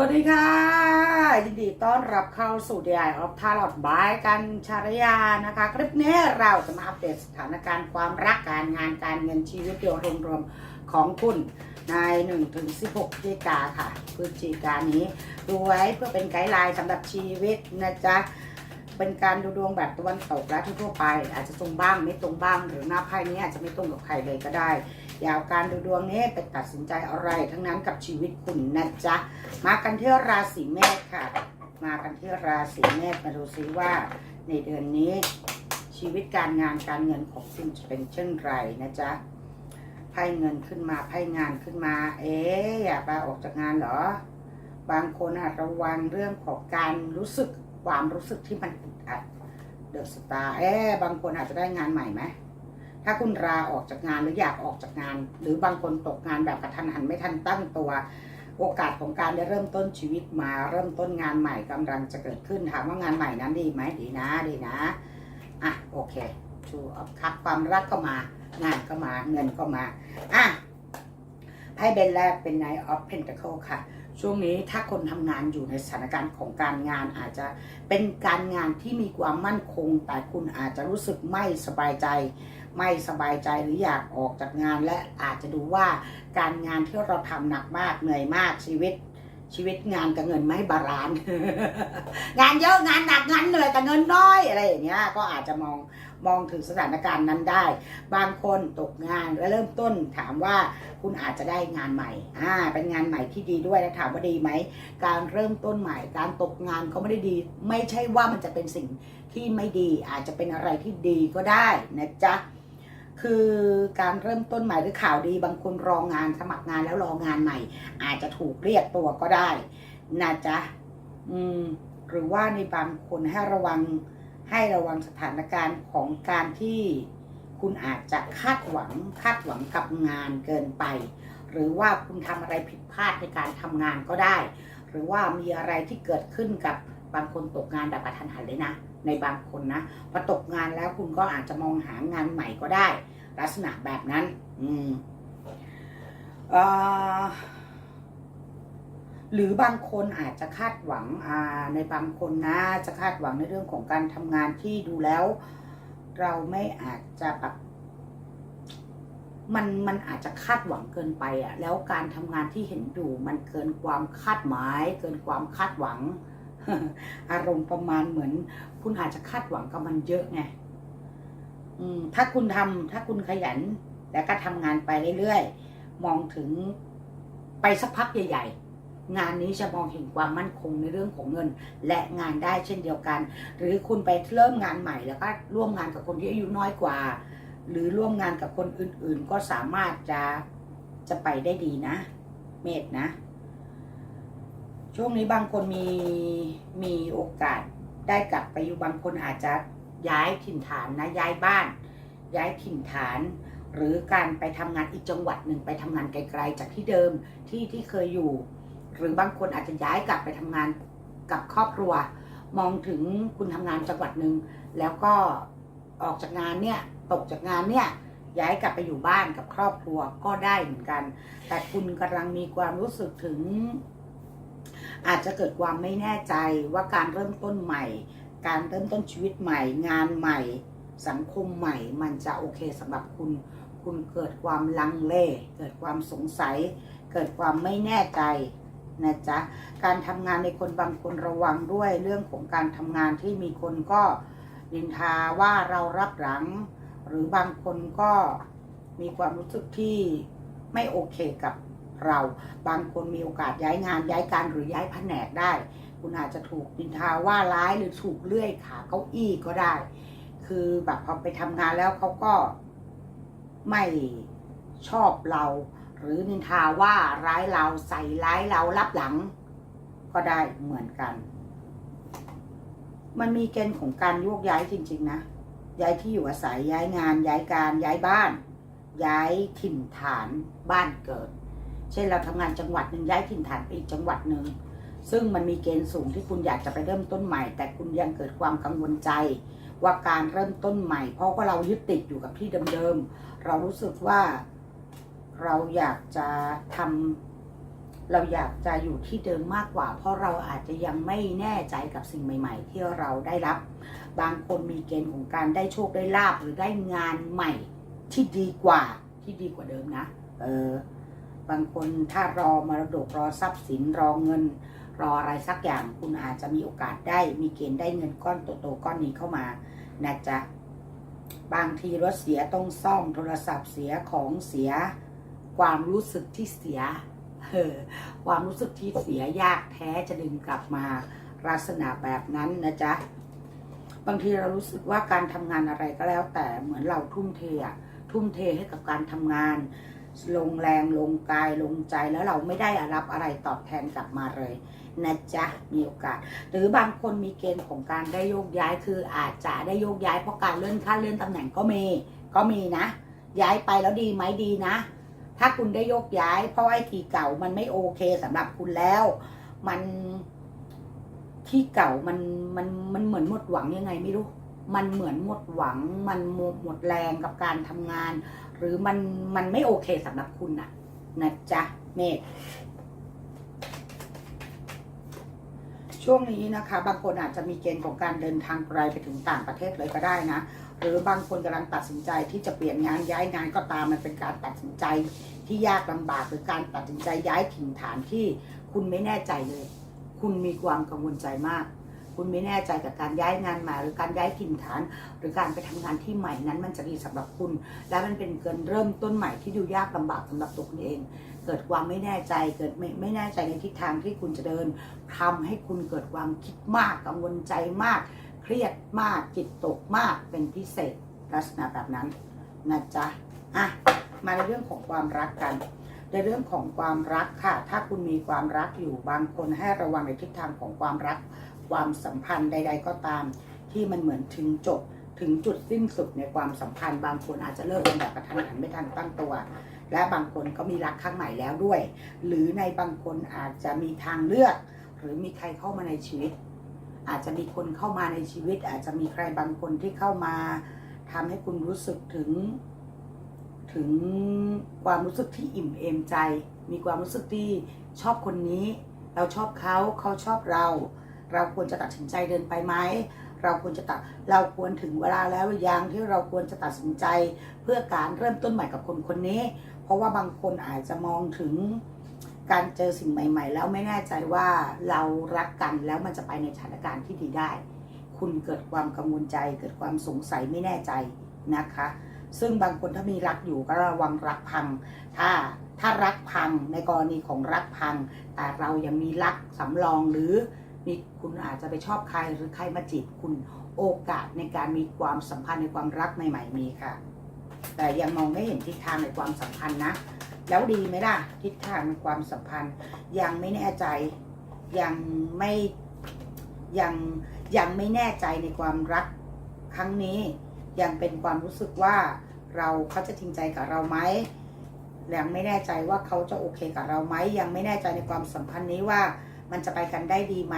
วัสดีค่ะ ยินดีต้อนรับเข้าสู่ DI of t a l o t by กันชารยานะคะ คลิปนี้เราจะมาอัปเดตสถานการณ์ความรักการงานการเงินชีวิตโดยรวมๆของคุณใน1ถึง16พฤศจิกาค่ะพฤศจิกานี้ดูไว้เพื่อเป็นไกด์ไลน์สำหรับชีวิตนะจ๊ะเป็นการดูดวงแบบตะวันตกและทั่วไป อาจจะตรงบ้างไม่ตรงบ้างหรือหน้าไพ่นี้อาจจะไม่ตรงกับใครเลยก็ได้ อยาวการดูดวงนี้ไปตัดสินใจอะไรทั้งนั้นกับชีวิตคุณนะจ๊ะ มากันที่ราศีเมษค่ะ มากันที่ราศีเมษมาดูซิว่า ในเดือนนี้ชีวิตการงานการเงินของคุณจะเป็นเช่นไรนะจ๊ะไพ่เงินขึ้นมาไพ่งานขึ้นมา เอ๊ะอยากลาออกจากงานเหรอ บางคนอาจระวังเรื่องของการรู้สึกความรู้สึกที่มันอึดอัดเดอะสตาร์เอ๊ะบางคนอาจจะได้งานใหม่ไหม ถ้าคุณลาออกจากงานหรืออยากออกจากงาน หรือบางคนตกงานแบบกระทันหันไม่ทันตั้งตัว โอกาสของการได้เริ่มต้นชีวิตมาเริ่มต้นงานใหม่กำลังจะเกิดขึ้นถามว่างานใหม่นั้นดีไหมดีนะดีนะอะโอเคชูออฟคัพความรักก็มางานก็มาเงินก็มาอะไพ่เบนแรกเป็น Knight of Pentacle ค่ะ ช่วงนี้ถ้าคนทำงานอยู่ในสถานการณ์ของการงานอาจจะเป็นการงานที่มีความมั่นคง แต่คุณอาจจะรู้สึกไม่สบายใจ ไม่สบายใจหรืออยากออกจากงานและอาจจะดูว่าการงานที่เราทำหนักมากเหนื่อยมากชีวิตชีวิตงานกับเงินไม่บาลานซ์งานเยอะงานหนักงานเหนื่อยแต่เงินน้อยอะไรอย่างเงี้ยก็อาจจะมองมองถึงสถานการณ์นั้นได้ บางคนตกงานและเริ่มต้นถามว่าคุณอาจจะได้งานใหม่อ่าเป็นงานใหม่ที่ดีด้วยแล้วถามว่าดีไหมการเริ่มต้นใหม่ การตกงานก็ไม่ได้ดี ไม่ใช่ว่ามันจะเป็นสิ่งที่ไม่ดี อาจจะเป็นอะไรที่ดีก็ได้นะจ๊ะ คือการเริ่มต้นใหม่หรือข่าวดีบางคนรองงานสมัครงานแล้วรองานใหม่ อาจจะถูกเรียกตัวก็ได้นะจ๊ะอืมหรือว่าในบางคนให้ระวังให้ระวังสถานการณ์ของการที่คุณอาจจะคาดหวังคาดหวังกับงานเกินไป หรือว่าคุณทำอะไรผิดพลาดในการทำงานก็ได้ หรือว่ามีอะไรที่เกิดขึ้นกับบางคนตกงานแบบกระทันหันเลยนะ ในบางคนนะพอตกงานแล้วคุณก็อาจจะมองหางานใหม่ก็ได้ ลักษณะแบบนั้น อืมอหรือบางคนอาจจะคาดหวังในบางคนนะ จะคาดหวังในเรื่องของการทำงานที่ดูแล้ว เราไม่อาจจะแบบมันมันอาจจะคาดหวังเกินไปอะแล้วการทำงานที่เห็นอยู่มันเกินความคาดหมาย เกินความคาดหวัง อารมณ์ประมาณเหมือน คุณอาจจะคาดหวังกับมันเยอะไง อืมถ้าคุณทำถ้าคุณขยัน แล้วก็ทำงานไปเรื่อยๆ มองถึงไปสักพักใหญ่ ๆ งานนี้จะมองเห็นความมั่นคงในเรื่องของเงิน และงานได้เช่นเดียวกัน หรือคุณไปเริ่มงานใหม่ แล้วก็ร่วมงานกับคนที่อายุน้อยกว่า หรือร่วมงานกับคนอื่น ๆ ก็สามารถจะจะไปได้ดีนะ เมธนะ ช่วงนี้บางคนมีมีโอกาสได้กลับไปอยู่บางคนอาจจะ ย้ายถิ่นฐานนะย้ายบ้าน ย้ายถิ่นฐาน หรือการไปทำงานอีกจังหวัดหนึ่งไปทำงานไกลๆจากที่เดิมที่ที่เคยอยู่ หรือบางคนอาจจะย้ายกลับไปทำงานกับครอบครัว มองถึงคุณทำงานจังหวัดหนึ่งแล้วก็ออกจากงานเนี่ยตกจากงานเนี่ยย้ายกลับไปอยู่บ้านกับครอบครัวก็ได้เหมือนกัน แต่คุณกำลังมีความรู้สึกถึง อาจจะเกิดความไม่แน่ใจว่าการเริ่มต้นใหม่ การเริ่มต้นชีวิตใหม่ งานใหม่ สังคมใหม่ มันจะโอเคสำหรับคุณ คุณเกิดความลังเล เกิดความสงสัย เกิดความไม่แน่ใจนะจ๊ะ การทำงานในคนบางคนระวังด้วยเรื่องของการทำงานที่มีคนก็นินทาว่าเรารับหลัง หรือบางคนก็มีความรู้สึกที่ไม่โอเคกับ เรา บางคนมีโอกาสย้ายงานย้ายการหรือย้ายแผนกได้ คุณอาจจะถูกนินทาว่าร้ายหรือถูกเลื่อยขาเก้าอี้ก็ได้ คือแบบพอไปทำงานแล้วเขาก็ไม่ชอบเรา หรือนินทาว่าร้ายเราใส่ร้ายเรารับหลัง ก็ได้เหมือนกัน มันมีเกณฑ์ของการโยกย้ายจริง ๆ นะย้ายที่อยู่อาศัยย้ายงานย้ายการย้ายบ้าน ย้ายถิ่นฐานบ้านเกิด ช่นเราทำงานจังหวัดหนึ่งย้ายถิ่นฐานไปอีกจังหวัดหนึ่งซึ่งมันมีเกณฑ์สูงที่คุณอยากจะไปเริ่มต้นใหม่ แต่คุณยังเกิดความกังวลใจ ว่าการเริ่มต้นใหม่ เพราะว่าเรายึดติดอยู่กับที่เดิมๆเรารู้สึกว่าเราอยากจะทำเราอยากจะอยู่ที่เดิมมากกว่า เพราะเราอาจจะยังไม่แน่ใจกับสิ่งใหม่ ๆ ที่เราได้รับ บางคนมีเกณฑ์ของการได้โชคได้ลาบหรือได้งานใหม่ที่ดีกว่าที่ดีกว่าเดิมนะ เออ บางคนถ้ารอมรดกรอทรัพย์สินรอเงิน รออะไรสักอย่าง คุณอาจจะมีโอกาสได้มีเกณฑ์ได้เงินก้อนโตๆก้อนนี้เข้ามานะจ๊ะบางทีรถเสียต้องซ่อมโทรศัพท์เสียของเสีย ความรู้สึกที่เสียเออความรู้สึกที่เสียยากแท้จะดึงกลับมาลักษณะแบบนั้นนะจ๊ะบางทีเรารู้สึกว่าการทำงานอะไรก็แล้วแต่เหมือนเราทุ่มเทอะทุ่มเทให้กับการทำงาน ลงแรงลงกายลงใจแล้วเราไม่ได้รับอะไรตอบแทนกลับมาเลยนะจ๊ะมีโอกาส หรือบางคนมีเกณฑ์ของการได้โยกย้ายคืออาจจะได้โยกย้ายเพราะการเลื่อนขั้นเลื่อนตำแหน่งก็มีก็มีนะ ย้ายไปแล้วดีไหมดีนะ ถ้าคุณได้โยกย้าย เพราะไอ้ที่เก่ามันไม่โอเคสำหรับคุณแล้ว มันที่เก่ามันมันมันเหมือนหมดหวังยังไงไม่รู้มันเหมือนหมดหวังมันหมดหมดแรงกับการทำงาน หรือมันมันไม่โอเคสำหรับคุณน่ะนะจ๊ะเมฆช่วงนี้นะคะ บางคนอาจจะมีเกณฑ์ของการเดินทางไกลไปถึงต่างประเทศเลยก็ได้นะ หรือบางคนกำลังตัดสินใจที่จะเปลี่ยนงานย้ายงานก็ตามมันเป็นการตัดสินใจที่ยากลำบากหรือการตัดสินใจย้ายถิ่นฐานที่คุณไม่แน่ใจเลย คุณมีความกังวลใจมาก คุณไม่แน่ใจกับการย้ายงานมา หรือการย้ายถิ่นฐาน หรือการไปทำงานที่ใหม่นั้น มันจะดีสำหรับคุณ และมันเป็นเกินเริ่มต้นใหม่ที่ดูยากลำบากสำหรับตัวคุณเอง เกิดความไม่แน่ใจเกิดไม่ไม่แน่ใจในทิศทางที่คุณจะเดินทำให้คุณเกิดความคิดมากกังวลใจมาก เครียดมากจิตตกมากเป็นพิเศษลักษณะแบบนั้นนะจ๊ะอะมาในเรื่องของความรักกันในเรื่องของความรักค่ะ ถ้าคุณมีความรักอยู่บางคนให้ระวังในทิศทางของความรัก ความสัมพันธ์ใด ๆ ก็ตาม ที่มันเหมือนถึงจบถึงจุดสิ้นสุดในความสัมพันธ์ บางคนอาจจะเลิกกันแบบกระทันหันไม่ทันตั้งตัว และบางคนก็มีรักครั้งใหม่แล้วด้วย หรือในบางคนอาจจะมีทางเลือก หรือมีใครเข้ามาในชีวิต อาจจะมีคนเข้ามาในชีวิต อาจจะมีใครบางคนที่เข้ามาทำให้คุณรู้สึกถึง ถึงความรู้สึกที่อิ่มเอมใจ มีความรู้สึกที่ชอบคนนี้ เราชอบเขาเขาชอบเรา เราควรจะตัดสินใจเดินไปไหมเราควรจะตัดเราควรถึงเวลาแล้วหรือยังที่เราควรจะตัดสินใจ เพื่อการเริ่มต้นใหม่กับคนคนนี้ เพราะว่าบางคนอาจจะมองถึงการเจอสิ่งใหม่ ๆ แล้วไม่แน่ใจว่าเรารักกันแล้วมันจะไปในสถานการณ์ที่ดีได้ คุณเกิดความกังวลใจ เกิดความสงสัยไม่แน่ใจนะคะ ซึ่งบางคนถ้ามีรักอยู่ก็ระวังรักพัง ถ้าถ้ารักพังในกรณีของรักพัง แต่เรายังมีรักสำรองหรือ มีคุณอาจจะไปชอบใครหรือใครมาจีบคุณโอกาสในการมีความสัมพันธ์ในความรักใหม่ ๆ มีค่ะ แต่ยังมองไม่เห็นทิศทางในความสัมพันธ์นะ แล้วดีไหมล่ะทิศทางในความสัมพันธ์ ยังไม่แน่ใจยังไม่ยังยังไม่แน่ใจในความรักครั้งนี้ ยังเป็นความรู้สึกว่าเราเขาจะจริงใจกับเราไหมยังไม่แน่ใจว่าเขาจะโอเคกับเราไหมยังไม่แน่ใจในความสัมพันธ์นี้ว่า มันจะไปกันได้ดีไหม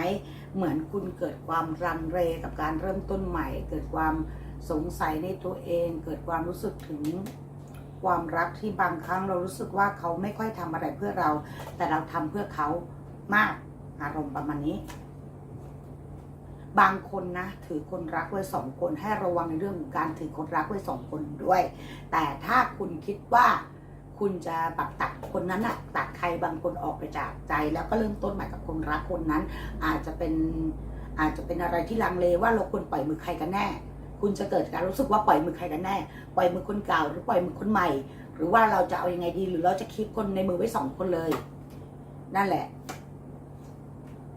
เหมือนคุณเกิดความรังเรกับการเริ่มต้นใหม่ เกิดความสงสัยในตัวเอง เกิดความรู้สึกถึงความรักที่บางครั้งเรารู้สึกว่าเขาไม่ค่อยทำอะไรเพื่อเรา แต่เราทำเพื่อเขามากอารมณ์ประมาณนี้ บางคนนะถือคนรักไว้สองคนให้ระวังในเรื่องของการถือคนรักไว้สองคนด้วย แต่ถ้าคุณคิดว่า คุณจะปักตัดคนนั้นอะตัดใครบางคนออกไปจากใจ แล้วก็เริ่มต้นใหม่กับคนรักคนนั้น อาจจะเป็นอาจจะเป็นอะไรที่ลังเลว่าเราควรปล่อยมือใครกันแน่ คุณจะเกิดการรู้สึกว่าปล่อยมือใครกันแน่ ปล่อยมือคนเก่าหรือปล่อยมือคนใหม่ หรือว่าเราจะเอายังไงดีหรือเราจะคิดคนในมือไว้สองคนเลย นั่นแหละ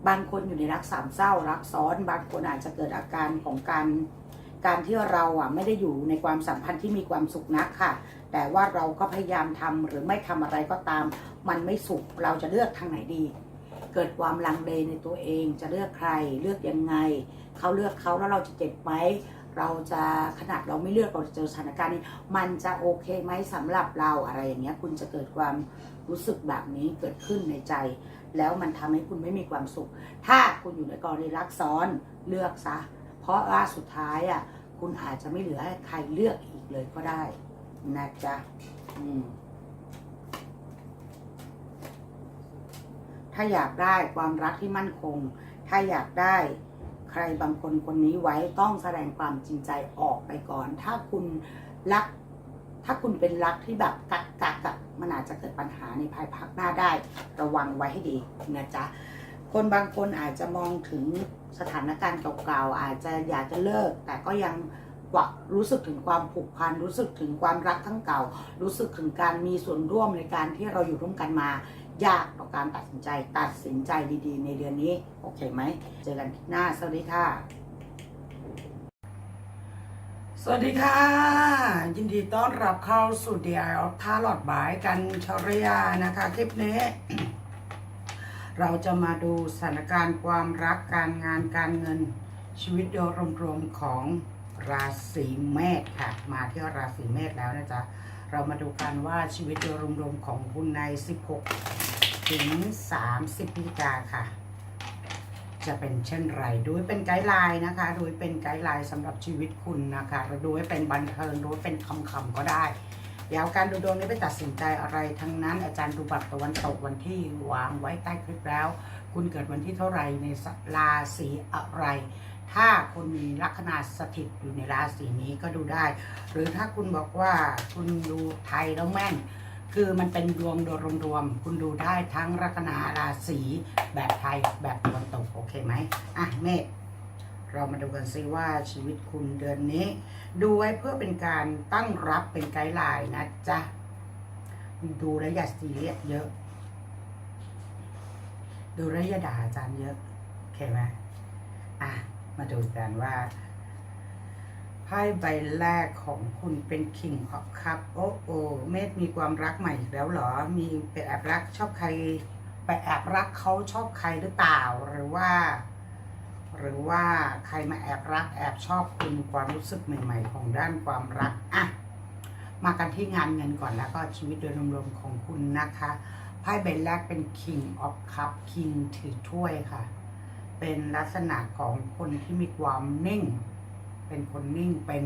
บางคนอยู่ในรักสามเศร้ารักซ้อน บางคนอาจจะเกิดอาการของการ การที่เราอะไม่ได้อยู่ในความสัมพันธ์ที่มีความสุขนักค่ะ แต่ว่าเราก็พยายามทำหรือไม่ทำอะไรก็ตาม มันไม่สุขเราจะเลือกทางไหนดี เกิดความลังเลในตัวเองจะเลือกใครเลือกยังไงเขาเลือกเขาแล้วเราจะเจ็บไหมเราจะขนาดเราไม่เลือกเราจะเจอสถานการณ์นี้ มันจะโอเคไหมสำหรับเราอะไรอย่างเงี้ย คุณจะเกิดความรู้สึกแบบนี้เกิดขึ้นในใจ แล้วมันทำให้คุณไม่มีความสุข ถ้าคุณอยู่ในกรณีรักซ้อนเลือกซะ เพราะว่าสุดท้ายอะคุณอาจจะไม่เหลือให้ใครเลือกอีกเลยก็ได้นะจ๊ะอืมาอยากได้ความรักที่มั่นคง ถ้าอยากได้ใครบางคนคนนี้ไว้ต้องแสดงความจริงใจออกไปก่อน ถ้าคุณรัก ถ้าคุณเป็นรักที่แบบกักกักกักมันอาจจะเกิดปัญหาในภายภาคหน้าได้ ระวังไว้ให้ดีนะจ๊ะ คนบางคนอาจจะมองถึง สถานการณ์เก่าๆอาจจะอยากจะเลิก แต่ก็ยังกว่ารู้สึกถึงความผูกพันรู้สึกถึงความรักทั้งเก่า รู้สึกถึงการมีส่วนร่วมในการที่เราอยู่ร่วมกันมา ยากต่อการตัดสินใจตัดสินใจดีๆ ในเดือนนี้ โอเคไหม เจอกันคลิปหน้า สวัสดีค่ะ สวัสดีค่ะ ยินดีต้อนรับเข้าสู่ DI of ท่าหลอดบายกันชรยานะคะ คลิปนี้ เราจะมาดูสถานการณ์ความรักการงานการเงินชีวิตโดยรวมๆของราศีเมษค่ะ มาที่ราศีเมษแล้วนะจ๊ะ เรามาดูกันว่าชีวิตโดยรวมๆของคุณใน 16 ถึง 30พฤศจิกาค่ะ จะเป็นเช่นไรดูให้เป็นไกด์ไลน์นะคะ ดูให้เป็นไกด์ไลน์สำหรับชีวิตคุณนะคะเราดูให้เป็นบันเทิงดูให้เป็นคำๆก็ได้ เดี๋ยวการดูดวงนี้ไปตัดสินใจอะไรทั้งนั้น อาจารย์ดูบัตรตะวันตกวันที่วางไว้ใต้คลิปแล้ว คุณเกิดวันที่เท่าไหร่ในราศีอะไร ถ้าคุณมีลัคนาสถิตอยู่ในราศีนี้ก็ดูได้ หรือถ้าคุณบอกว่าคุณดูไทยแล้วแม่น คือมันเป็นดวงโดยรวมๆคุณดูได้ทั้งลัคนาราศีแบบไทยแบบตะวันตกโอเคไหมอะเมฆเรามาดูกันซิว่าชีวิตคุณเดือนนี้ ดูไว้เพื่อเป็นการตั้งรับเป็นไกด์ไลน์นะจ๊ะ ดูแล้วอย่าซีเรียสเยอะ ดูแล้วอย่าด่าอาจารย์เยอะโอเคไหมอะ มาดูกันว่าไพ่ใบแรกของคุณเป็นคิงขอบครับโอ้โอเมธมีความรักใหม่อีกแล้วเหรอ มีไปแอบรักชอบใคร ไปแอบรักเขาชอบใครหรือเปล่าหรือว่า หรือว่าใครมาแอบรักแอบชอบคุณความรู้สึกใหม่ ๆ ของด้านความรักอะมากันที่งานเงินก่อนแล้วก็ชีวิตโดยรวมๆของคุณนะคะไพ่ใบแรกเป็น King of Cup King ถือถ้วยค่ะ เป็นลักษณะของคนที่มีความนิ่ง เป็นคนนิ่งเป็น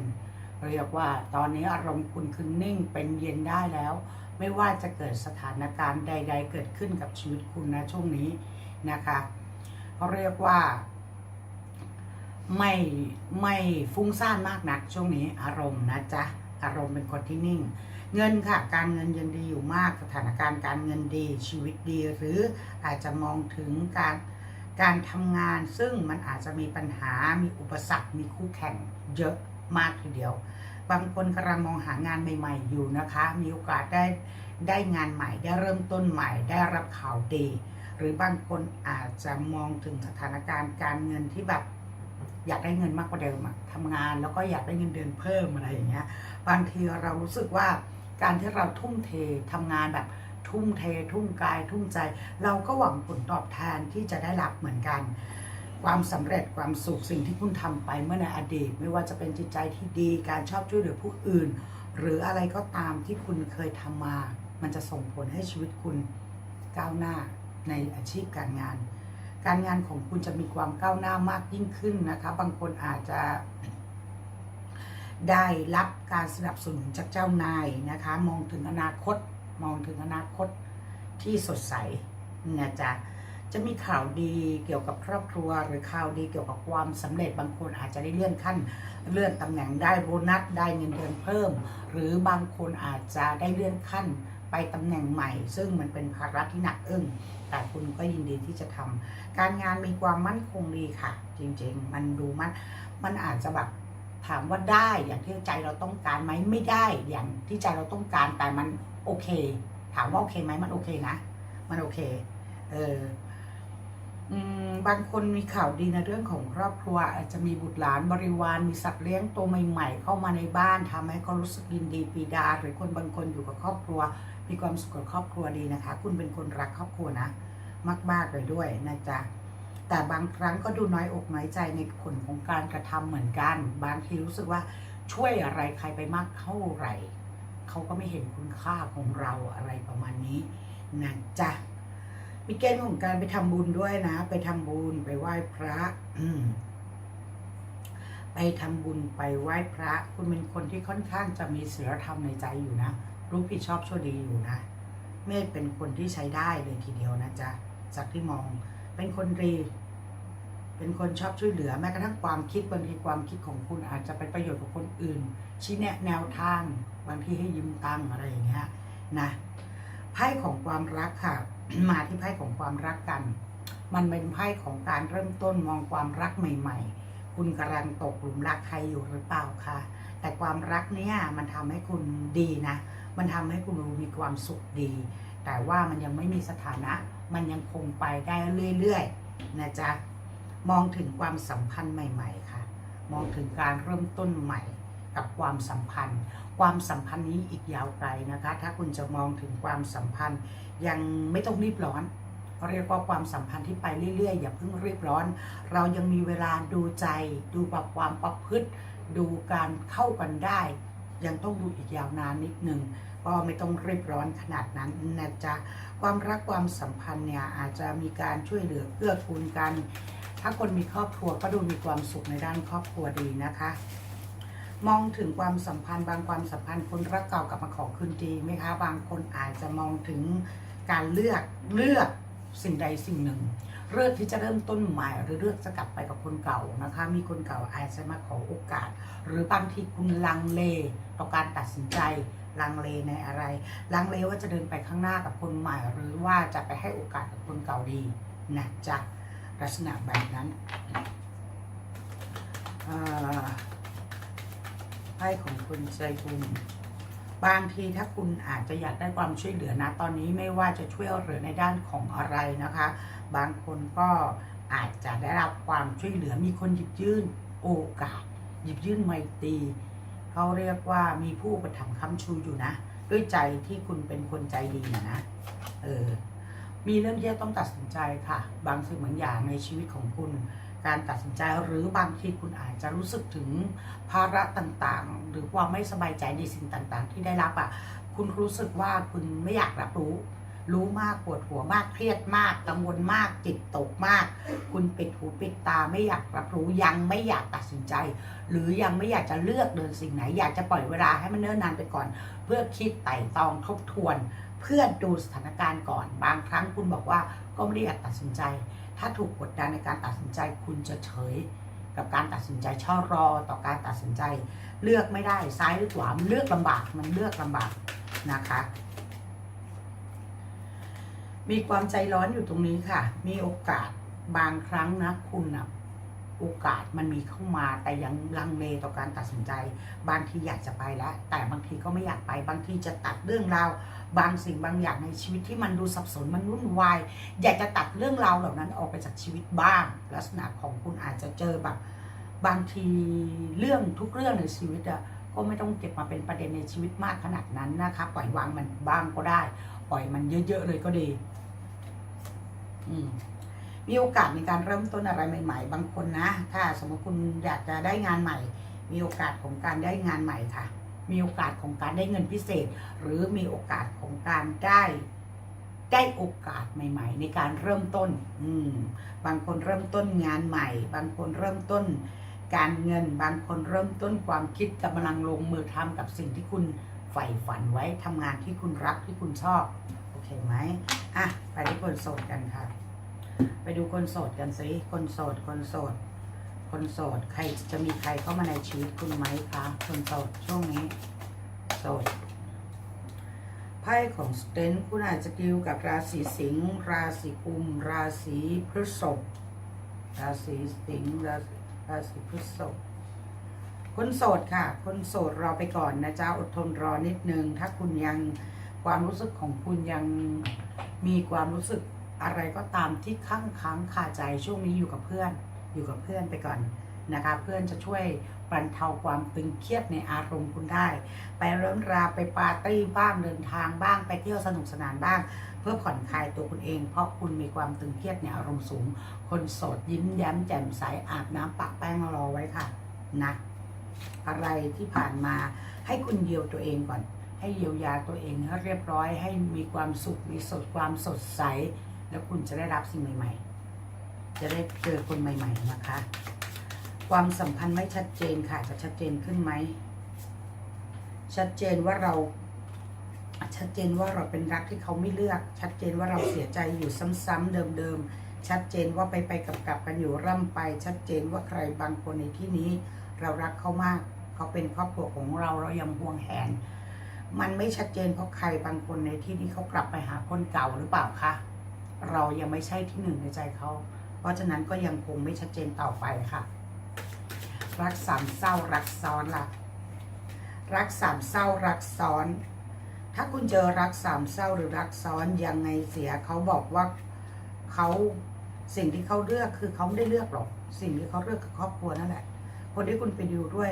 เรียกว่าตอนนี้อารมณ์คุณคือนิ่งเป็นเย็นได้แล้ว ไม่ว่าจะเกิดสถานการณ์ใด ๆ เกิดขึ้นกับชีวิตคุณนะช่วงนี้นะคะเขาเรียกว่า ไม่ไม่ฟุ้งซ่านมากนัก ช่วงนี้อารมณ์นะจ๊ะอารมณ์เป็นคนที่นิ่ง เงินค่ะ การเงินยังดีอยู่มากสถานการณ์การเงินดีชีวิตดี หรืออาจจะมองถึงการการทำงานซึ่งมันอาจจะมีปัญหามีอุปสรรค มีคู่แข่งเยอะมากทีเดียว บางคนกำลังมองหางานใหม่ ๆ อยู่นะคะ มีโอกาสได้ได้งานใหม่ได้เริ่มต้นใหม่ได้รับข่าวดี หรือบางคนอาจจะมองถึงสถานการณ์การเงินที่แบบ อยากได้เงินมากกว่าเดิมอะทำงานแล้วก็อยากได้เงินเดือนเพิ่มอะไรอย่างเงี้ย บางทีเรารู้สึกว่าการที่เราทุ่มเททำงานแบบทุ่มเททุ่มกายทุ่มใจ เราก็หวังผลตอบแทนที่จะได้รับเหมือนกัน ความสำเร็จความสุขสิ่งที่คุณทำไปเมื่อในอดีต ไม่ว่าจะเป็นจิตใจที่ดีการชอบช่วยเหลือผู้อื่น หรืออะไรก็ตามที่คุณเคยทำมา มันจะส่งผลให้ชีวิตคุณก้าวหน้าในอาชีพการงาน การงานของคุณจะมีความก้าวหน้ามากยิ่งขึ้นนะคะ บางคนอาจจะได้รับการสนับสนุนจากเจ้านายนะคะ มองถึงอนาคต มองถึงอนาคตที่สดใสนะจ๊ะจะมีข่าวดีเกี่ยวกับครอบครัว หรือข่าวดีเกี่ยวกับความสำเร็จบางคนอาจจะได้เลื่อนขั้น เลื่อนตำแหน่งได้โบนัสได้เงินเดือนเพิ่ม หรือบางคนอาจจะได้เลื่อนขั้นไปตำแหน่งใหม่ ซึ่งมันเป็นภาระที่หนักอึ้ง แต่คุณก็ยินดีที่จะทำการงานมีความมั่นคงดีค่ะ จริง ๆ มันดูมันมันอาจจะแบบถามว่าได้อย่างที่ใจเราต้องการไหมไม่ได้อย่างที่ใจเราต้องการแต่มันโอเค ถามว่าโอเคไหมมันโอเคนะ มันโอเค เออบางคนมีข่าวดีในเรื่องของครอบครัว อาจจะมีบุตรหลานบริวารมีสัตว์เลี้ยงตัวใหม่ๆ เข้ามาในบ้านทำให้เขารู้สึกยินดีปีดา หรือคนบางคนอยู่กับครอบครัว มีความสุขกับครอบครัวดีนะคะ คุณเป็นคนรักครอบครัวนะ มาก ๆ เลยด้วยนะจ๊ะแต่บางครั้งก็ดูน้อยอกน้อยใจในผลของการกระทำเหมือนกัน บางทีรู้สึกว่าช่วยอะไรใครไปมากเท่าไหร่เขาก็ไม่เห็นคุณค่าของเราอะไรประมาณนี้นะจ๊ะมีเกณฑ์ของการไปทำบุญด้วยนะ ไปทำบุญไปไหว้พระไปทำบุญไปไหว้พระ คุณเป็นคนที่ค่อนข้างจะมีศีลธรรมในใจอยู่นะ รู้ผิดชอบชั่วดีอยู่นะ เมธเป็นคนที่ใช้ได้เลยทีเดียวนะจ๊ะ จากที่มอง เป็นคนดี เป็นคนชอบช่วยเหลือแม้กระทั่งความคิดบางทีความคิดของคุณอาจจะเป็นประโยชน์กับคนอื่น ชี้แนะแนวทางบางทีให้ยืมตังอะไรอย่างเงี้ยนะไพ่ของความรักค่ะ มาที่ไพ่ของความรักกัน มันเป็นไพ่ของการเริ่มต้นมองความรักใหม่ ๆ คุณกำลังตกหลุมรักใครอยู่หรือเปล่าคะแต่ความรักเนี่ยมันทำให้คุณดีนะ มันทำให้คุณมีความสุขดี แต่ว่ามันยังไม่มีสถานะ มันยังคงไปได้เรื่อยๆนะจ๊ะมองถึงความสัมพันธ์ใหม่ๆค่ะ มองถึงการเริ่มต้นใหม่กับความสัมพันธ์ ความสัมพันธ์นี้อีกยาวไกลนะคะ ถ้าคุณจะมองถึงความสัมพันธ์ ยังไม่ต้องรีบร้อนเรียกว่าความสัมพันธ์ที่ไปเรื่อยๆ อย่าเพิ่งรีบร้อน เรายังมีเวลาดูใจ ดูปรับความประพฤติ ดูการเข้ากันได้ ยังต้องดูอีกยาวนานนิดนึงก็ไม่ต้องรีบร้อนขนาดนั้นนะจ๊ะความรักความสัมพันธ์เนี่ยอาจจะมีการช่วยเหลือเกื้อกูลกัน ถ้าคนมีครอบครัวก็ดูมีความสุขในด้านครอบครัวดีนะคะ มองถึงความสัมพันธ์บางความสัมพันธ์คนรักเก่ากลับมาขอคืนดีไหมคะ บางคนอาจจะมองถึงการเลือกเลือกสิ่งใดสิ่งหนึ่งเลือกที่จะเริ่มต้นใหม่หรือเลือกจะกลับไปกับคนเก่านะคะ มีคนเก่าอาจจะมาขอโอกาส หรือบางทีคุณลังเลต่อการตัดสินใจ ลังเลในอะไร ลังเลว่าจะเดินไปข้างหน้ากับคนใหม่ หรือว่าจะไปให้โอกาสกับคนเก่าดีนะจ๊ะลักษณะแบบนั้นไพ่ของคุณใจบุญบางทีถ้าคุณอาจจะอยากได้ความช่วยเหลือนะตอนนี้ไม่ว่าจะช่วยเหลือในด้านของอะไรนะคะ บางคนก็อาจจะได้รับความช่วยเหลือมีคนหยิบยื่นโอกาส หยิบยื่นไมตรี เขาเรียกว่ามีผู้ประถมค้ำชูอยู่นะ ด้วยใจที่คุณเป็นคนใจดีนะ เออ มีเรื่องที่ต้องตัดสินใจค่ะ บางสิ่งบางอย่างในชีวิตของคุณ การตัดสินใจหรือบางทีคุณอาจจะรู้สึกถึงภาระต่างๆ หรือความไม่สบายใจในสิ่งต่างๆ ที่ได้รับอะ คุณรู้สึกว่าคุณไม่อยากรับรู้ รู้มากปวดหัวมากเครียดมากกังวลมากจิตตกมาก คุณปิดหูปิดตาไม่อยากรับรู้ยังไม่อยากตัดสินใจ หรือยังไม่อยากจะเลือกเดินสิ่งไหน อยากจะปล่อยเวลาให้มันเนิ่นนานไปก่อน เพื่อคิดไต่ตองทบทวน เพื่อดูสถานการณ์ก่อน บางครั้งคุณบอกว่าก็ไม่ได้อยากตัดสินใจ ถ้าถูกกดดันในการตัดสินใจ คุณจะเฉยกับการตัดสินใจชอบรอต่อการตัดสินใจ เลือกไม่ได้ซ้ายหรือขวามันเลือกลำบากมันเลือกลำบากนะคะ มีความใจร้อนอยู่ตรงนี้ค่ะ มีโอกาสบางครั้งนะคุณอะโอกาสมันมีเข้ามาแต่ยังลังเลต่อการตัดสินใจ บางทีอยากจะไปแล้ว แต่บางทีก็ไม่อยากไป บางทีจะตัดเรื่องราวบางสิ่งบางอย่างในชีวิตที่มันดูสับสนมันวุ่นวาย อยากจะตัดเรื่องราวเหล่านั้นออกไปจากชีวิตบ้าง ลักษณะของคุณอาจจะเจอแบบบางทีเรื่องทุกเรื่องในชีวิตอะก็ไม่ต้องเก็บมาเป็นประเด็นในชีวิตมากขนาดนั้นนะคะ ปล่อยวางมันบ้างก็ได้ ปล่อยมันเยอะ ๆ เลยก็ดี มีโอกาสในการเริ่มต้นอะไรใหม่ ๆ บางคนนะ ถ้าสมมติคุณอยากจะได้งานใหม่ มีโอกาสของการได้งานใหม่ค่ะ มีโอกาสของการได้เงินพิเศษ หรือมีโอกาสของการได้ได้โอกาสใหม่ ๆ ในการเริ่มต้น อืม บางคนเริ่มต้นงานใหม่ บางคนเริ่มต้น การเงิน บางคนเริ่มต้นความคิดกำลังลงมือทำกับสิ่งที่คุณใฝ่ฝันไว้ทำงานที่คุณรักที่คุณชอบ เคไหมอะ ไปที่คนโสดกันค่ะ ไปดูคนโสดกันสิคนโสด คนโสด คนโสด ใครจะมีใครเข้ามาในชีวิตคุณไหมคะ คนโสดช่วงนี้ โสด ไพ่ของสเตนคุณอาจจะดิวกับราศีสิงห์ ราศีกุม ราศีพฤษภ ราศีสิงห์ ราศีราศีพฤษภคนโสดค่ะ คนโสดรอไปก่อนนะจ๊ะ อดทนรอนิดนึง ถ้าคุณยัง ความรู้สึกของคุณยังมีความรู้สึกอะไรก็ตามที่ค้างค้างคาใจช่วงนี้อยู่กับเพื่อน อยู่กับเพื่อนไปก่อนนะคะ เพื่อนจะช่วยบรรเทาความตึงเครียดในอารมณ์คุณได้ ไปเริ่มราไปปาร์ตี้บ้างเดินทางบ้างไปเที่ยวสนุกสนานบ้าง เพื่อผ่อนคลายตัวคุณเอง เพราะคุณมีความตึงเครียดในอารมณ์สูง คนโสดยิ้มแย้มแจ่มใสอาบน้ำปะแป้งรอไว้ค่ะนะอะไรที่ผ่านมาให้คุณเยียวตัวเองก่อน ให้เยียวยาตัวเองให้เรียบร้อยให้มีความสุขมีสดความสดใส แล้วคุณจะได้รับสิ่งใหม่ ๆ จะได้เจอคนใหม่ ๆ นะคะ ความสัมพันธ์ไม่ชัดเจนค่ะจะชัดเจนขึ้นไหมชัดเจนว่าเราชัดเจนว่าเราเป็นรักที่เขาไม่เลือก ชัดเจนว่าเราเสียใจอยู่ซ้ำๆเดิมๆ ชัดเจนว่าไปไปๆกลับๆกันอยู่ร่ำไป ชัดเจนว่าใครบางคนในที่นี้ เรารักเขามาก เขาเป็นครอบครัวของเราเรายังห่วงแหน มันไม่ชัดเจนเพราะใครบางคนในที่นี้เขากลับไปหาคนเก่าหรือเปล่าคะเรายังไม่ใช่ที่หนึ่งในใจเขา เพราะฉะนั้นก็ยังคงไม่ชัดเจนต่อไปค่ะ รักสามเศร้ารักซ้อนล่ะ รักสามเศร้ารักซ้อน ถ้าคุณเจอรักสามเศร้าหรือรักซ้อนยังไงเสียเขาบอกว่าเขาสิ่งที่เขาเลือกคือเขาไม่ได้เลือกหรอก สิ่งที่เขาเลือกคือครอบครัวนั่นแหละ คนที่คุณไปดิวด้วย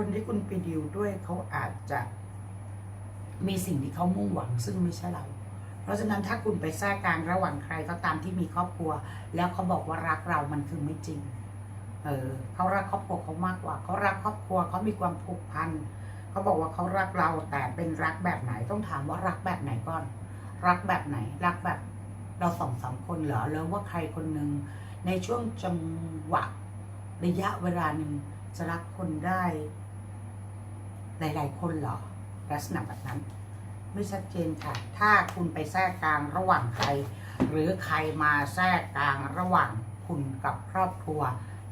คนที่คุณไปดิวด้วยเขาอาจจะมีสิ่งที่เขามุ่งหวังซึ่งไม่ใช่เรา เพราะฉะนั้นถ้าคุณไปแทรกกลางระหว่างใครก็ตามที่มีครอบครัว แล้วเขาบอกว่ารักเรามันคือไม่จริง เออเขารักครอบครัวเขามากกว่าเขารักครอบครัวเขามีความผูกพันเขาบอกว่าเขารักเราแต่เป็นรักแบบไหนต้องถามว่ารักแบบไหนก่อน รักแบบไหน รักแบบเราสองสามคนเหรอหรือว่าใครคนหนึ่งในช่วงจังหวะระยะเวลาหนึ่งจะรักคนได้ หลายๆคนเหรอลักษณะแบบนั้น ไม่ชัดเจนค่ะ ถ้าคุณไปแทรกกลางระหว่างใคร หรือใครมาแทรกกลางระหว่างคุณกับครอบครัว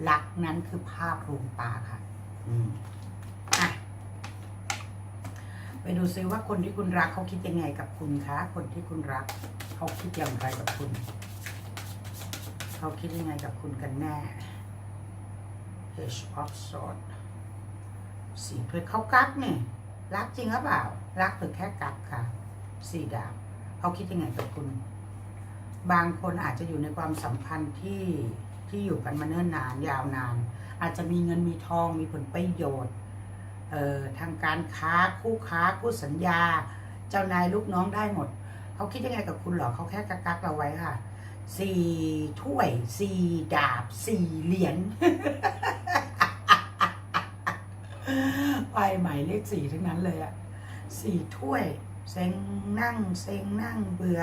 รักนั้นคือภาพลวงตาค่ะ อืมอะไปดูซิว่าคนที่คุณรักเขาคิดยังไงกับคุณคะคนที่คุณรัก เขาคิดอย่างไรกับคุณ เขาคิดยังไงกับคุณกันแน่ H of Swords สี่ถ้วยเขากักนี่รักจริงหรือเปล่า รักหรือแค่กักค่ะ สี่ดาบเขาคิดยังไงกับคุณ บางคนอาจจะอยู่ในความสัมพันธ์ที่ที่อยู่กันมาเนิ่นนานยาวนาน อาจจะมีเงินมีทองมีผลประโยชน์เอ่อทางการค้าคู่ค้าคู่สัญญา เจ้านายลูกน้องได้หมด เขาคิดยังไงกับคุณหรอเขาแค่กักกักเราไว้ค่ะสี่ถ้วยสี่ดาบสี่เหรียญ ไปหมายเลขสี่ทั้งนั้นเลยอะสี่ถ้วย เซ็งนั่ง เซ็งนั่งเบื่อ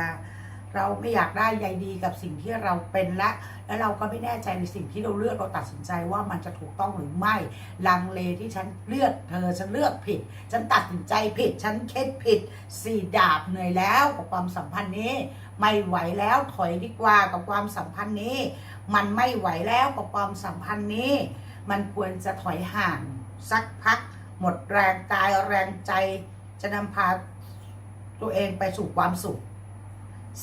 เราไม่อยากได้ใยดีกับสิ่งที่เราเป็นละ แล้วเราก็ไม่แน่ใจในสิ่งที่เราเลือกเราตัดสินใจว่ามันจะถูกต้องหรือไม่ ลังเลที่ฉันเลือกเธอฉันเลือกผิด ฉันตัดสินใจผิด ฉันเคล็ดผิด สี่ดาบเหนื่อยแล้วกับความสัมพันธ์นี้ ไม่ไหวแล้วถอยดีกว่ากับความสัมพันธ์นี้ มันไม่ไหวแล้วกับความสัมพันธ์นี้ มันควรจะถอยห่าง สักพัก หมดแรงกายแรงใจจะนำพาตัวเองไปสู่ความสุข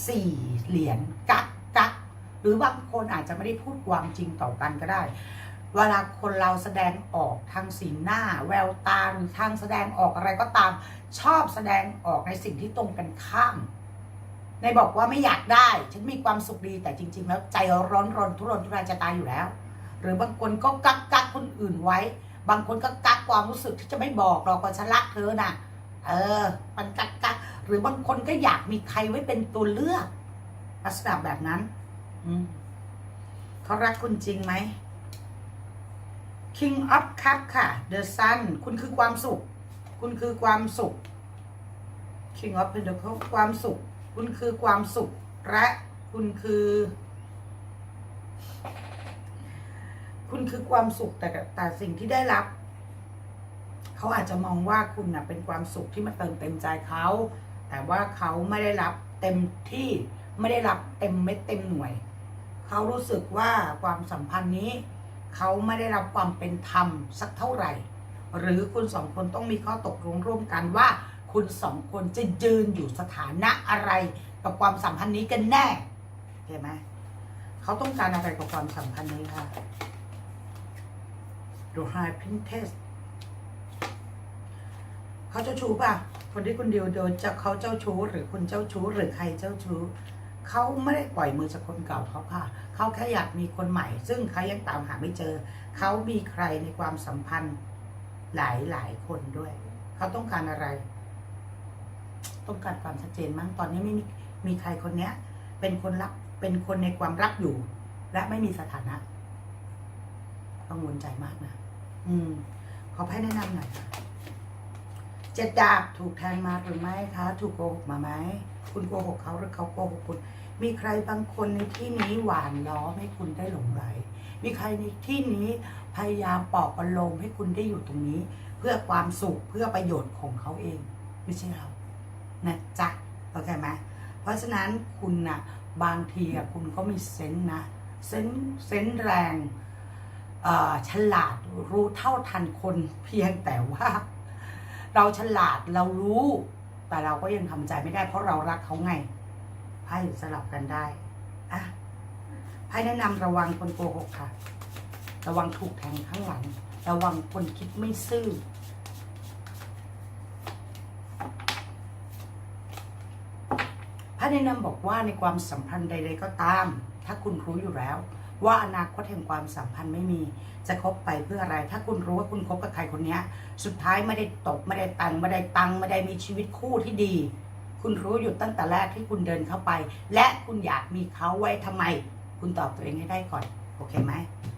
สี่เหรียญกักกักหรือบางคนอาจจะไม่ได้พูดความจริงต่อกันก็ได้ เวลาคนเราแสดงออกทางสีหน้า แววตาหรือทางแสดงออกอะไรก็ตาม ชอบแสดงออกในสิ่งที่ตรงกันข้ามในบอกว่าไม่อยากได้ ฉันมีความสุขดีแต่จริง ๆ แล้วใจร้อนรนทุรนทุรายจะตายอยู่แล้ว หรือบางคนก็กักกักคนอื่นไว้ บางคนก็กักความรู้สึกที่จะไม่บอกหรอกว่าฉันรักเธอน่ะ เออ มันกักกักหรือบางคนก็อยากมีใครไว้เป็นตัวเลือกลักษณะแบบนั้น อืมเขารักคุณจริงไหม King of Cup ค่ะ The Sun คุณคือความสุข คุณคือความสุข King of Pentacles ความสุข คุณคือความสุข และคุณคือ คุณคือความสุขแต่แต่สิ่งที่ได้รับ เขาอาจจะมองว่าคุณนะเป็นความสุขที่มาเติมเต็มใจเขา แต่ว่าเขาไม่ได้รับเต็มที่ไม่ได้รับเต็มเม็ดเต็มหน่วย เขารู้สึกว่าความสัมพันธ์นี้ เขาไม่ได้รับความเป็นธรรมสักเท่าไหร่ หรือคุณสองคนต้องมีข้อตกลงร่วมกันว่า คุณสองคนจะยืนอยู่สถานะอะไรกับความสัมพันธ์นี้กันแน่เห็นไหมเขาต้องการอะไรกับความสัมพันธ์นี้ค่ะ ดูไฮพินเทสเขาเจ้าชู้ป่ะ คนที่คุณเดียวโดนจะเขาเจ้าชู้หรือคุณเจ้าชู้หรือใครเจ้าชู้เขาไม่ได้ปล่อยมือจากคนเก่าเขาค่ะ เขาแค่อยากมีคนใหม่ ซึ่งเขายังตามหาไม่เจอ เขามีใครในความสัมพันธ์หลายหลายคนด้วย เขาต้องการอะไร ต้องการความชัดเจนมั้งตอนนี้ไม่มีมีใครคนเนี้ย เป็นคนรักเป็นคนในความรักอยู่ และไม่มีสถานะกังวลใจมากนะ อืม ขอให้แนะนำหน่อยค่ะเจ็ดดาบถูกแทงมาหรือไม่คะ ถูกโกหกมาไหม คุณโกหกเขาหรือเขาโกหกคุณ มีใครบางคนในที่นี้หวานล้อมให้คุณได้หลงไหล มีใครในที่นี้พยายามปลอบประโลมให้คุณได้อยู่ตรงนี้ เพื่อความสุขเพื่อประโยชน์ของเขาเอง ไม่ใช่เรา นะจ๊ะเข้าใจไหมเพราะฉะนั้นคุณนะบางทีอะคุณก็มีเซนนะเซนเซนแรง ฉลาดรู้เท่าทันคนเพียงแต่ว่า เราฉลาดเรารู้ แต่เราก็ยังทำใจไม่ได้เพราะเรารักเขาไงไพ่สลับกันได้อะไพ่แนะนำระวังคนโกหกค่ะ ระวังถูกแทงข้างหลัง ระวังคนคิดไม่ซื่อพระแนะนำบอกว่าในความสัมพันธ์ใด ๆ ก็ตาม ถ้าคุณรู้อยู่แล้ว ว่าอนาคตแห่งความสัมพันธ์ไม่มี จะคบไปเพื่ออะไร ถ้าคุณรู้ว่าคุณคบกับใครคนเนี้ยสุดท้ายไม่ได้ตกไม่ได้ตังไม่ได้ตังไม่ได้มีชีวิตคู่ที่ดี คุณรู้อยู่ตั้งแต่แรกที่คุณเดินเข้าไป และคุณอยากมีเขาไว้ทำไม คุณตอบตัวเองให้ได้ก่อนโอเคไหม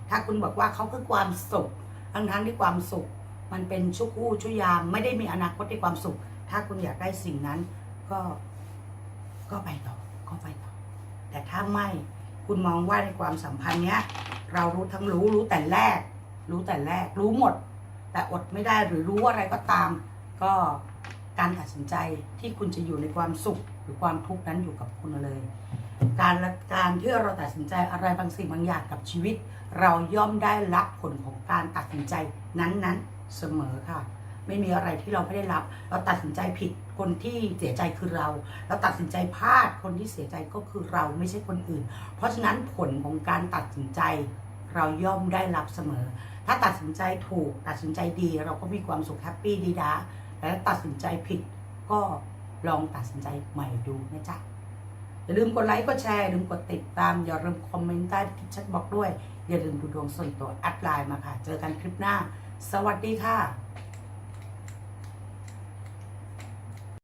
ถ้าคุณบอกว่าเขาคือความสุขทั้งทั้งที่ความสุข มันเป็นชั่วครู่ชั่วยาม ไม่ได้มีอนาคตในความสุข ถ้าคุณอยากได้สิ่งนั้นก็ก็ไปต่อก็ไปต่อ แต่ถ้าไม่ คุณมองว่าในความสัมพันธ์เนี้ย เรารู้ทั้งรู้รู้แต่แรก รู้แต่แรก รู้หมด แต่อดไม่ได้หรือรู้อะไรก็ตาม ก็การตัดสินใจที่คุณจะอยู่ในความสุขหรือความทุกข์นั้นอยู่กับคุณเลย การการที่เราตัดสินใจอะไรบางสิ่งบางอย่างกับชีวิต เราย่อมได้รับผลของการตัดสินใจนั้นๆเสมอค่ะ ไม่มีอะไรที่เราไม่ได้รับ เราตัดสินใจผิดคนที่เสียใจคือเรา เราตัดสินใจพลาดคนที่เสียใจก็คือเราไม่ใช่คนอื่น เพราะฉะนั้นผลของการตัดสินใจ เราย่อมได้รับเสมอ ถ้าตัดสินใจถูกตัดสินใจดี เราก็มีความสุขแฮปปี้ดีดาแต่ถ้าตัดสินใจผิดก็ลองตัดสินใจใหม่ดูนะจ๊ะอย่าลืมกดไลค์กดแชร์อย่าลืมกดติดตาม อย่าลืมคอมเมนต์ใต้คลิปชัดบอกด้วย อย่าลืมดูดวงส่วนตัวแอดไลน์มาค่ะ เจอกันคลิปหน้า สวัสดีค่ะ